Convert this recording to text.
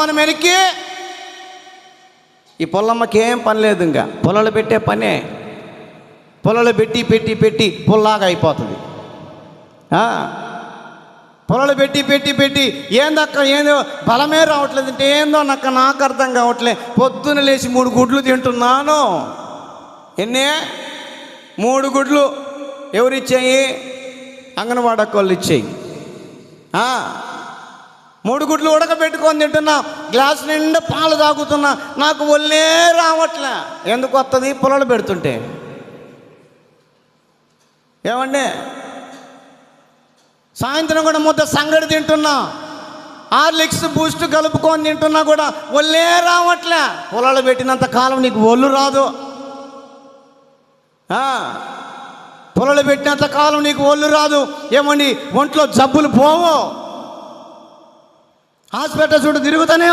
మనం వెనక్కి ఈ పొల్లమ్మకి ఏం పని లేదు ఇంకా. పొలాలు పెట్టే పనే. పొలాలు పెట్టి పెట్టి పెట్టి పొల్లాగా అయిపోతుంది. ఆ, పొలాలు పెట్టి పెట్టి పెట్టి ఏందక్క ఏందో బలమే రావట్లేదు అంటే ఏందో నక్క నాకు అర్థం కావట్లే. పొద్దున లేచి మూడు గుడ్లు తింటున్నాను. ఎన్నే? మూడు గుడ్లు ఎవరిచ్చాయి? అంగన్వాడక్క వాళ్ళు ఇచ్చాయి ఆ, మూడు గుడ్లు ఉడకబెట్టుకొని తింటున్నా గ్లాస్ నిండా పాలు తాగుతున్నా నాకు ఒళ్ళే రావట్లే. ఎందుకు వస్తుంది పొలాలు పెడుతుంటే. ఏమండి? సాయంత్రం కూడా ముద్ద సంగడి తింటున్నా హార్లిక్స్ బూస్ట్ కలుపుకొని తింటున్నా కూడా ఒళ్ళే రావట్లే. పొలాలు పెట్టినంత కాలం నీకు ఒళ్ళు రాదు. ఆ, పొలాలు పెట్టినంత కాలం నీకు ఒళ్ళు రాదు. ఏమండి? ఒంట్లో జబ్బులు పోవు. హాస్పిటల్ చుట్టూ తిరుగుతానే